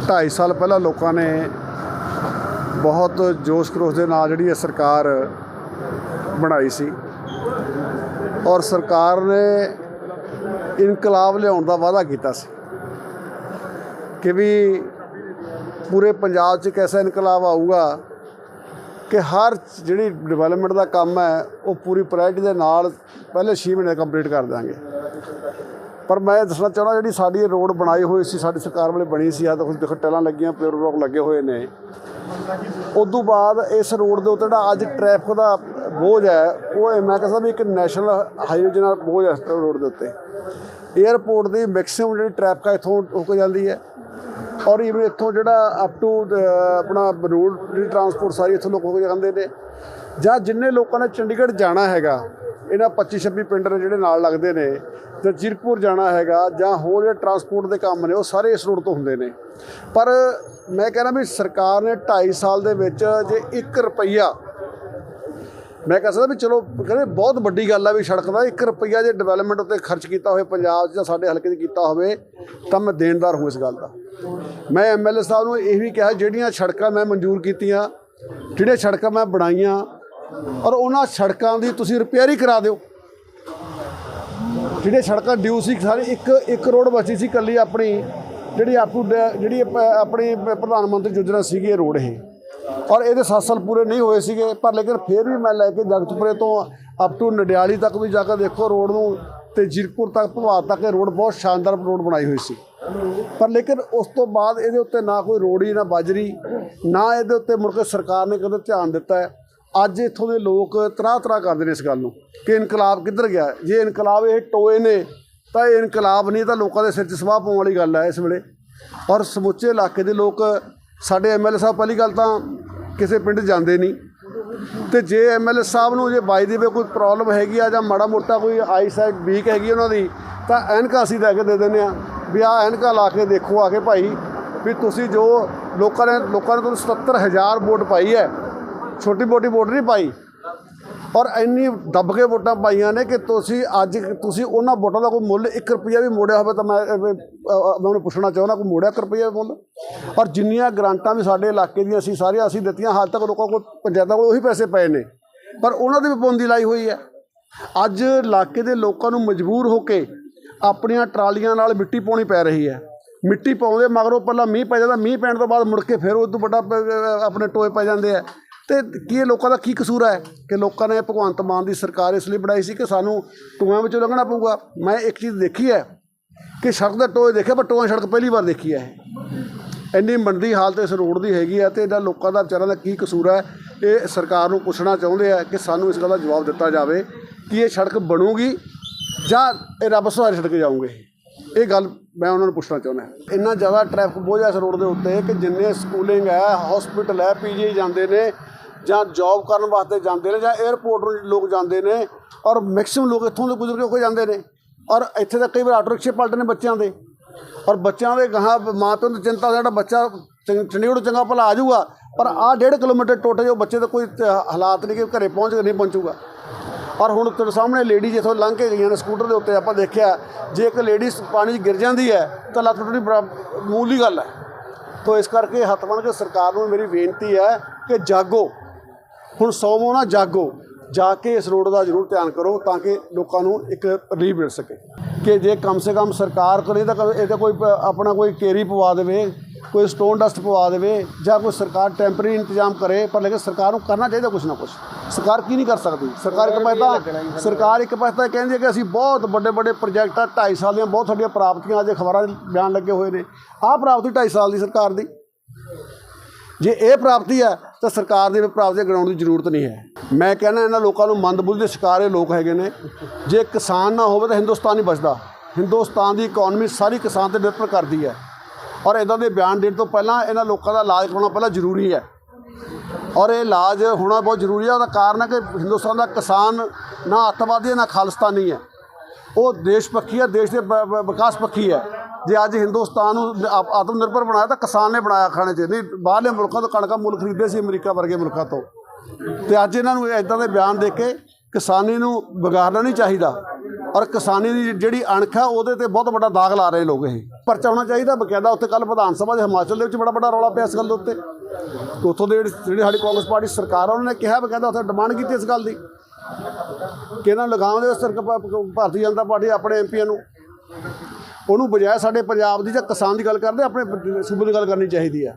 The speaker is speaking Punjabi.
2.5 ਸਾਲ ਪਹਿਲਾਂ ਲੋਕਾਂ ਨੇ ਬਹੁਤ ਜੋਸ਼ ਖਰੋਸ਼ ਦੇ ਨਾਲ ਜਿਹੜੀ ਇਹ ਸਰਕਾਰ ਬਣਾਈ ਸੀ। ਔਰ ਸਰਕਾਰ ਨੇ ਇਨਕਲਾਬ ਲਿਆਉਣ ਦਾ ਵਾਅਦਾ ਕੀਤਾ ਸੀ ਕਿ ਵੀ ਪੂਰੇ ਪੰਜਾਬ 'ਚ ਇੱਕ ਐਸਾ ਇਨਕਲਾਬ ਆਊਗਾ ਕਿ ਹਰ ਜਿਹੜੀ ਡਿਵੈਲਪਮੈਂਟ ਦਾ ਕੰਮ ਹੈ, ਉਹ ਪੂਰੀ ਪ੍ਰਾਇੋਰਟੀ ਦੇ ਨਾਲ ਪਹਿਲੇ 6 ਮਹੀਨੇ ਕੰਪਲੀਟ ਕਰ ਦਾਂਗੇ ਪਰ ਮੈਂ ਦੱਸਣਾ ਚਾਹੁੰਦਾ ਜਿਹੜੀ ਸਾਡੀ ਰੋਡ ਬਣਾਈ ਹੋਈ ਸੀ, ਸਾਡੀ ਸਰਕਾਰ ਵਾਲੇ ਬਣੀ ਸੀ ਆ ਤਾਂ ਦੇਖੋ, ਟੈਲਾਂ ਲੱਗੀਆਂ, ਪਿਓਰ ਰੋਕ ਲੱਗੇ ਹੋਏ ਨੇ। ਉਦੋਂ ਬਾਅਦ ਇਸ ਰੋਡ ਦੇ ਉੱਤੇ ਜਿਹੜਾ ਅੱਜ ਟ੍ਰੈਫਿਕ ਦਾ ਬੋਝ ਹੈ, ਉਹ ਇਹ ਮੈਂ ਕਹਿੰਦਾ ਵੀ ਇੱਕ ਨੈਸ਼ਨਲ ਹਾਈਵੇ ਜਿਹਨਾਂ ਬੋਝ ਹੈ ਇਸ ਰੋਡ ਦੇ ਉੱਤੇ। 에ਅਰਪੋਰਟ ਦੀ ਮੈਕਸਿਮਮ ਜਿਹੜੀ ਟ੍ਰੈਫਿਕ ਆ, ਇੱਥੋਂ ਹੋ ਜਾਂਦੀ ਹੈ। ਔਰ ਇਵਨ ਇੱਥੋਂ ਜਿਹੜਾ ਅਪ ਟੂ ਆਪਣਾ ਰੋਡ ਦੀ ਟਰਾਂਸਪੋਰਟ ਸਾਰੀ ਇੱਥੋਂ ਲੋਕ ਹੋ ਕੇ ਜਾਂਦੇ ਨੇ। ਜਾਂ ਜਿੰਨੇ ਲੋਕਾਂ ਨੇ ਚੰਡੀਗੜ੍ਹ ਜਾਣਾ ਹੈਗਾ, ਇਹਨਾਂ 25 26 ਪਿੰਡ ਨੇ ਜਿਹੜੇ ਨਾਲ ਲੱਗਦੇ ਨੇ ਤੇ ਜੀਰਕਪੁਰ ਜਾਣਾ ਹੈਗਾ, ਜਾਂ ਹੋਰ ਜਿਹੜੇ ਟਰਾਂਸਪੋਰਟ ਦੇ ਕੰਮ ਨੇ, ਉਹ ਸਾਰੇ ਇਸ ਰੋਡ ਤੋਂ ਹੁੰਦੇ ਨੇ। ਪਰ ਮੈਂ ਕਹਿੰਦਾ ਵੀ ਸਰਕਾਰ ਨੇ 2.5 ਸਾਲ ਦੇ ਵਿੱਚ ਜੇ 1 ਰੁਪਈਆ ਮੈਂ ਕਹਿ ਸਕਦਾ ਵੀ ਚਲੋ, ਕਹਿੰਦੇ ਬਹੁਤ ਵੱਡੀ ਗੱਲ ਆ ਵੀ ਸੜਕ ਦਾ 1 ਰੁਪਈਆ ਜੇ ਡਿਵੈਲਪਮੈਂਟ ਉੱਤੇ ਖਰਚ ਕੀਤਾ ਹੋਵੇ ਪੰਜਾਬ 'ਚ ਜਾਂ ਸਾਡੇ ਹਲਕੇ 'ਚ ਕੀਤਾ ਹੋਵੇ, ਤਾਂ ਮੈਂ ਦੇਣਦਾਰ ਹੂੰ ਇਸ ਗੱਲ ਦਾ। ਮੈਂ ਐਮਐਲਏ ਸਾਹਿਬ ਨੂੰ ਇਹ ਵੀ ਕਿਹਾ, ਜਿਹੜੀਆਂ ਸੜਕਾਂ ਮੈਂ ਮਨਜ਼ੂਰ ਕੀਤੀਆਂ, ਜਿਹੜੀਆਂ ਸੜਕਾਂ ਮੈਂ ਬਣਾਈਆਂ, ਔਰ ਉਹਨਾਂ ਸੜਕਾਂ ਦੀ ਤੁਸੀਂ ਰਿਪੇਅਰ ਹੀ ਕਰਾ ਦਿਓ। ਜਿਹੜੇ ਸੜਕਾਂ ਡਿਊ ਸੀ, ਸਾਰੀ ਇੱਕ ਇੱਕ ਰੋਡ ਬਚੀ ਸੀ ਕੱਲੀ ਆਪਣੀ, ਜਿਹੜੀ ਆਪੂ, ਜਿਹੜੀ ਆਪਣੀ ਪ੍ਰਧਾਨ ਮੰਤਰੀ ਯੋਜਨਾ ਸੀਗੀ, ਇਹ ਰੋਡ ਇਹ। ਔਰ ਇਹਦੇ 7 ਸਾਲ ਪੂਰੇ ਨਹੀਂ ਹੋਏ ਸੀਗੇ, ਪਰ ਲੇਕਿਨ ਫਿਰ ਵੀ ਮੈਂ ਲੈ ਕੇ ਜਗਤਪੁਰੇ ਤੋਂ ਅਪ ਟੂ ਨਡਿਆਲੀ ਤੱਕ ਵੀ ਜਾ ਕੇ ਦੇਖੋ ਰੋਡ ਨੂੰ ਤੇ ਜੀਰਕਪੁਰ ਤੱਕ ਭਵਾਤ ਤੱਕ ਇਹ ਰੋਡ ਬਹੁਤ ਸ਼ਾਨਦਾਰ ਰੋਡ ਬਣਾਈ ਹੋਈ ਸੀ। ਪਰ ਲੇਕਿਨ ਉਸ ਤੋਂ ਬਾਅਦ ਇਹਦੇ ਉੱਤੇ ਨਾ ਕੋਈ ਰੋੜੀ, ਨਾ ਬਾਜਰੀ, ਨਾ ਇਹਦੇ ਉੱਤੇ ਮੁੜ ਕੇ ਸਰਕਾਰ ਨੇ ਕਦੇ ਧਿਆਨ ਦਿੱਤਾ ਅੱਜ ਇੱਥੋਂ ਦੇ ਲੋਕ ਤਰਾਹ ਤਰਾਹ ਕਰਦੇ ਨੇ ਇਸ ਗੱਲ ਨੂੰ ਕਿ ਇਨਕਲਾਬ ਕਿੱਧਰ ਗਿਆ ਜੇ ਇਨਕਲਾਬ ਇਹ ਟੋਏ ਨੇ, ਤਾਂ ਇਹ ਇਨਕਲਾਬ ਨਹੀਂ, ਤਾਂ ਲੋਕਾਂ ਦੇ ਸਿਰ 'ਚ ਸਵਾਹ ਪਾਉਣ ਵਾਲੀ ਗੱਲ ਹੈ ਇਸ ਵੇਲੇ। ਔਰ ਸਮੁੱਚੇ ਇਲਾਕੇ ਦੇ ਲੋਕ, ਸਾਡੇ ਐਮਐਲਏ ਸਾਹਿਬ, ਪਹਿਲੀ ਗੱਲ ਤਾਂ ਕਿਸੇ ਪਿੰਡ ਜਾਂਦੇ ਨਹੀਂ। ਤੇ ਜੇ ਐਮਐਲਏ ਸਾਹਿਬ ਨੂੰ ਜੇ ਬਾਈ ਦੀ ਵੇ ਕੋਈ ਪ੍ਰੋਬਲਮ ਹੈਗੀ ਆ ਜਾਂ ਮਾੜਾ ਮੋਟਾ ਕੋਈ ਆਈਸਾਈਟ ਵੀਕ ਹੈਗੀ ਉਹਨਾਂ ਦੀ, ਤਾਂ ਐਨਕਾ ਅਸੀਂ ਲੈ ਕੇ ਦੇ ਦਿੰਦੇ ਆ। ਵੀ ਆ ਐਨਕਾ ਲਾ ਕੇ ਦੇਖੋ ਆ ਕੇ ਭਾਈ, ਵੀ ਤੁਸੀਂ ਜੋ ਲੋਕਾਂ ਨੇ ਲੋਕਾਂ ਨੇ ਤੁਹਾਨੂੰ 77000 ਵੋਟ ਪਾਈ ਹੈ। ਛੋਟੀ ਮੋਟੀ ਵੋਟ ਨਹੀਂ ਪਾਈ। ਔਰ ਇੰਨੀ ਦੱਬ ਕੇ ਵੋਟਾਂ ਪਾਈਆਂ ਨੇ ਕਿ ਤੁਸੀਂ ਅੱਜ ਤੁਸੀਂ ਉਹਨਾਂ ਵੋਟਾਂ ਦਾ ਕੋਈ ਮੁੱਲ 1 ਰੁਪਿਆ ਵੀ ਮੋੜਿਆ ਹੋਵੇ ਤਾਂ ਮੈਂ ਮੈਂ ਉਹਨੂੰ ਪੁੱਛਣਾ ਚਾਹੁੰਦਾ ਕੋਈ ਮੋੜਿਆ 1 ਰੁਪਿਆ ਮੁੱਲ? ਔਰ ਜਿੰਨੀਆਂ ਗ੍ਰਾਂਟਾਂ ਵੀ ਸਾਡੇ ਇਲਾਕੇ ਦੀਆਂ ਅਸੀਂ ਸਾਰੀਆਂ ਅਸੀਂ ਦਿੱਤੀਆਂ, ਹਾਲ ਤੱਕ ਲੋਕਾਂ ਕੋਲ ਪੰਚਾਇਤਾਂ ਕੋਲ ਉਹੀ ਪੈਸੇ ਪਏ ਨੇ। ਪਰ ਉਹਨਾਂ ਦੀ ਵੀ ਪਾਬੰਦੀ ਲਾਈ ਹੋਈ ਹੈ। ਅੱਜ ਇਲਾਕੇ ਦੇ ਲੋਕਾਂ ਨੂੰ ਮਜਬੂਰ ਹੋ ਕੇ ਆਪਣੀਆਂ ਟਰਾਲੀਆਂ ਨਾਲ ਮਿੱਟੀ ਪਾਉਣੀ ਪੈ ਰਹੀ ਹੈ। ਮਿੱਟੀ ਪਾਉਂਦੇ ਮਗਰੋਂ ਪਹਿਲਾਂ ਮੀਂਹ ਪੈ ਜਾਂਦਾ, ਮੀਂਹ ਪੈਣ ਤੋਂ ਬਾਅਦ ਮੁੜ ਕੇ ਫਿਰ ਉਹ ਤੋਂ ਵੱਡਾ ਪ- ਆਪਣੇ ਟੋਏ ਪੈ ਜਾਂਦੇ ਆ। ਤੇ ਕੀ ਇਹ ਲੋਕਾਂ ਦਾ ਕੀ ਕਸੂਰ ਹੈ ਕਿ ਲੋਕਾਂ ਨੇ ਭਗਵੰਤ ਮਾਨ ਦੀ ਸਰਕਾਰ ਇਸ ਲਈ ਬਣਾਈ ਸੀ ਕਿ ਸਾਨੂੰ ਟੋਆਂ ਵਿੱਚੋਂ ਲੰਘਣਾ ਪਊਗਾ? ਮੈਂ ਇੱਕ ਚੀਜ਼ ਦੇਖੀ ਹੈ ਕਿ ਸੜਕ ਦਾ ਟੋਏ ਦੇਖਿਆ ਪਰ ਟੋਆਂ ਸੜਕ ਪਹਿਲੀ ਵਾਰ ਦੇਖੀ ਹੈ। ਇਹ ਇੰਨੀ ਮੰਦੀ ਹਾਲਤ ਇਸ ਰੋਡ ਦੀ ਹੈਗੀ ਹੈ ਤੇ ਇਹਨਾਂ ਲੋਕਾਂ ਦਾ ਵਿਚਾਰਾਂ ਦਾ ਕੀ ਕਸੂਰ ਹੈ? ਇਹ ਸਰਕਾਰ ਨੂੰ ਪੁੱਛਣਾ ਚਾਹੁੰਦੇ ਆ ਕਿ ਸਾਨੂੰ ਇਸ ਗੱਲ ਦਾ ਜਵਾਬ ਦਿੱਤਾ ਜਾਵੇ ਕਿ ਇਹ ਸੜਕ ਬਣੂਗੀ ਜਾਂ ਇਹ ਰੱਬ ਸਹਾਰੇ ਛੱਡ ਕੇ ਜਾਊਂਗੇ। ਇਹ ਗੱਲ ਮੈਂ ਉਹਨਾਂ ਨੂੰ ਪੁੱਛਣਾ ਚਾਹੁੰਦਾ ਇੰਨਾ ਜ਼ਿਆਦਾ ਟ੍ਰੈਫਿਕ ਬੋਝ ਹੈ ਇਸ ਰੋਡ ਦੇ ਉੱਤੇ ਕਿ ਜਿੰਨੇ ਸਕੂਲਿੰਗ ਹੈ ਹਸਪੀਟਲ ਹੈ ਪੀਜੀ ਜਾਂਦੇ ਨੇ ਜਾਂ ਜੌਬ ਕਰਨ ਵਾਸਤੇ ਜਾਂਦੇ ਨੇ ਜਾਂ 에ਅਰਪੋਰਟ ਨੂੰ ਲੋਕ ਜਾਂਦੇ ਨੇ ਔਰ ਮੈਕਸਿਮਮ ਲੋਕ ਇੱਥੋਂ ਦੇ ਗੁਜ਼ਰ ਕੇ ਹੋ ਜਾਂਦੇ ਨੇ ਔਰ ਇੱਥੇ ਤਾਂ ਕਈ ਵਾਰ ਆਟੋ ਰਿਕਸ਼ੇ ਪਲਟਦੇ ਨੇ ਬੱਚਿਆਂ ਦੇ ਔਰ ਬੱਚਿਆਂ ਦੇ ਗਾਹਾਂ ਮਾਂ ਪਿਓ ਨੂੰ ਚਿੰਤਾ ਸਾਡਾ ਬੱਚਾ ਚੰ- ਚੰਡੀਗੜ੍ਹ ਚੰਗਾ ਭਲਾ ਆ ਜਾਊਗਾ ਪਰ ਆਹ ਡੇਢ ਕਿਲੋਮੀਟਰ ਟੁੱਟ ਜੋ ਬੱਚੇ ਦਾ ਕੋਈ ਹਾਲਾਤ ਨਹੀਂ ਕਿ ਘਰੇ ਪਹੁੰਚ ਕੇ ਨਹੀਂ ਪਹੁੰਚੂਗਾ। ਔਰ ਹੁਣ ਤੁਹਾਡੇ ਸਾਹਮਣੇ ਲੇਡੀ ਜਿੱਥੋਂ ਲੰਘ ਕੇ ਗਈਆਂ ਨੇ ਸਕੂਟਰ ਦੇ ਉੱਤੇ, ਆਪਾਂ ਦੇਖਿਆ, ਜੇ ਇੱਕ ਲੇਡੀ ਪਾਣੀ 'ਚ ਗਿਰ ਜਾਂਦੀ ਹੈ ਤਾਂ ਲੱਤ ਟੁੱਟਣੀ ਬੜਾ ਮੂਲੀ ਗੱਲ ਹੈ। ਤੋ ਇਸ ਕਰਕੇ ਹੱਥ ਬੰਨ੍ਹ ਕੇ ਸਰਕਾਰ ਨੂੰ ਮੇਰੀ ਬੇਨਤੀ ਹੈ ਕਿ ਜਾਗੋ। ਹੁਣ ਸੌਵੋ ਨਾ ਜਾਗੋ ਜਾ ਕੇ ਇਸ ਰੋਡ ਦਾ ਜ਼ਰੂਰ ਧਿਆਨ ਕਰੋ ਤਾਂ ਕਿ ਲੋਕਾਂ ਨੂੰ ਇੱਕ ਰਿਲੀਫ ਮਿਲ ਸਕੇ। ਕਿ ਜੇ ਕਮ ਸੇ ਕਮ ਸਰਕਾਰ ਕਰੇ ਤਾਂ ਇਹਦਾ ਕੋਈ ਆਪਣਾ ਕੋਈ ਕੇਰੀ ਪਵਾ ਦੇਵੇ ਕੋਈ ਸਟੋਨ ਡਸਟ ਪਵਾ ਦੇਵੇ ਜਾਂ ਕੋਈ ਸਰਕਾਰ ਟੈਂਪਰੇਰੀ ਇੰਤਜ਼ਾਮ ਕਰੇ ਪਰ ਲੇਕਿਨ ਸਰਕਾਰ ਨੂੰ ਕਰਨਾ ਚਾਹੀਦਾ ਕੁਝ ਨਾ ਕੁਝ ਸਰਕਾਰ ਕੀ ਨਹੀਂ ਕਰ ਸਕਦੀ? ਸਰਕਾਰ ਇੱਕ ਪਾਸਾ ਸਰਕਾਰ ਇੱਕ ਪਾਸਾ ਕਹਿੰਦੀ ਹੈ ਕਿ ਅਸੀਂ ਬਹੁਤ ਵੱਡੇ ਵੱਡੇ ਪ੍ਰੋਜੈਕਟ ਆ 2.5 ਸਾਲ ਦੀਆਂ ਬਹੁਤ ਸਾਡੀਆਂ ਪ੍ਰਾਪਤੀਆਂ ਅੱਜ ਅਖਬਾਰਾਂ 'ਚ ਬਿਆਨ ਲੱਗੇ ਹੋਏ ਨੇ। ਆਹ ਪ੍ਰਾਪਤੀ 2.5 ਸਾਲ ਦੀ ਸਰਕਾਰ ਦੀ। ਜੇ ਇਹ ਪ੍ਰਾਪਤੀ ਹੈ ਤਾਂ ਸਰਕਾਰ ਦੀ ਵੀ ਪ੍ਰਾਪਤੀ ਗਿਣਾਉਣ ਦੀ ਜ਼ਰੂਰਤ ਨਹੀਂ ਹੈ। ਮੈਂ ਕਹਿੰਦਾ ਇਹਨਾਂ ਲੋਕਾਂ ਨੂੰ ਮੰਦਬੁੱਧੀ ਦੇ ਸ਼ਿਕਾਰ ਇਹ ਲੋਕ ਹੈਗੇ ਨੇ। ਜੇ ਕਿਸਾਨ ਨਾ ਹੋਵੇ ਤਾਂ ਹਿੰਦੁਸਤਾਨ ਨਹੀਂ ਬਚਦਾ। ਹਿੰਦੁਸਤਾਨ ਦੀ ਇਕਨੋਮੀ ਸਾਰੀ ਕਿਸਾਨ ਤੇ ਨਿਰਭਰ ਕਰਦੀ ਹੈ। ਔਰ ਇਦਾਂ ਦੇ ਬਿਆਨ ਦੇਣ ਤੋਂ ਪਹਿਲਾਂ ਇਹਨਾਂ ਲੋਕਾਂ ਦਾ ਇਲਾਜ ਕਰਾਉਣਾ ਪਹਿਲਾਂ ਜ਼ਰੂਰੀ ਹੈ। ਔਰ ਇਹ ਇਲਾਜ ਹੋਣਾ ਬਹੁਤ ਜ਼ਰੂਰੀ ਹੈ। ਉਹਦਾ ਕਾਰਨ ਹੈ ਕਿ ਹਿੰਦੁਸਤਾਨ ਦਾ ਕਿਸਾਨ ਨਾ ਅੱਤਵਾਦੀ ਹੈ, ਨਾ ਖਾਲਿਸਤਾਨੀ ਹੈ। ਉਹ ਦੇਸ਼ ਪੱਖੀ ਹੈ, ਦੇਸ਼ ਦੇ ਵਿਕਾਸ ਪੱਖੀ ਹੈ। ਜੇ ਅੱਜ ਹਿੰਦੁਸਤਾਨ ਨੂੰ ਆਤਮ ਨਿਰਭਰ ਬਣਾਇਆ ਤਾਂ ਕਿਸਾਨ ਨੇ ਬਣਾਇਆ ਖਾਣੇ 'ਚ। ਨਹੀਂ ਬਾਹਰਲੇ ਮੁਲਕਾਂ ਤੋਂ ਕਣਕਾਂ ਮੁੱਲ ਖਰੀਦੇ ਸੀ ਅਮਰੀਕਾ ਵਰਗੇ ਮੁਲਕਾਂ ਤੋਂ। ਤੇ ਅੱਜ ਇਹਨਾਂ ਨੂੰ ਇਦਾਂ ਦੇ ਬਿਆਨ ਦੇ ਕੇ ਕਿਸਾਨੀ ਨੂੰ ਵਿਗਾੜਨਾ ਨਹੀਂ ਚਾਹੀਦਾ। ਔਰ ਕਿਸਾਨੀ ਦੀ ਜਿਹੜੀ ਅਣਖ ਆ ਉਹਦੇ ਤੇ ਬਹੁਤ ਵੱਡਾ ਦਾਗ ਲਾ ਰਹੇ ਲੋਕ ਇਹ। ਪਰਚਾ ਹੋਣਾ ਚਾਹੀਦਾ ਬਕਾਇਦਾ ਉੱਥੇ ਕੱਲ ਵਿਧਾਨ ਸਭਾ ਦੇ ਹਿਮਾਚਲ ਦੇ ਵਿੱਚ ਬੜਾ ਵੱਡਾ ਰੌਲਾ ਪਿਆ ਇਸ ਗੱਲ ਦੇ ਉੱਤੇ। ਉੱਥੋਂ ਦੇ ਜਿਹੜੀ ਸਾਡੀ ਕਾਂਗਰਸ ਪਾਰਟੀ ਸਰਕਾਰ ਆ, ਉਹਨਾਂ ਨੇ ਕਿਹਾ ਬਕਾਇਦਾ ਉੱਥੇ ਡਿਮਾਂਡ ਕੀਤੀ ਇਸ ਗੱਲ ਦੀ। ਕਿ ਇਹਨਾਂ ਨੂੰ ਲਗਾਮ ਦੇ ਸਰਕਾਰ ਭਾਰਤੀ ਜਨਤਾ ਪਾਰਟੀ ਆਪਣੇ ਐਮਪੀਆਂ ਨੂੰ ਉਹਨੂੰ ਬਜਾਏ ਸਾਡੇ ਪੰਜਾਬ ਦੀ ਜਾਂ ਕਿਸਾਨ ਦੀ ਗੱਲ ਕਰਦੇ, ਆਪਣੇ ਸੂਬੇ ਦੀ ਗੱਲ ਕਰਨੀ ਚਾਹੀਦੀ ਆ।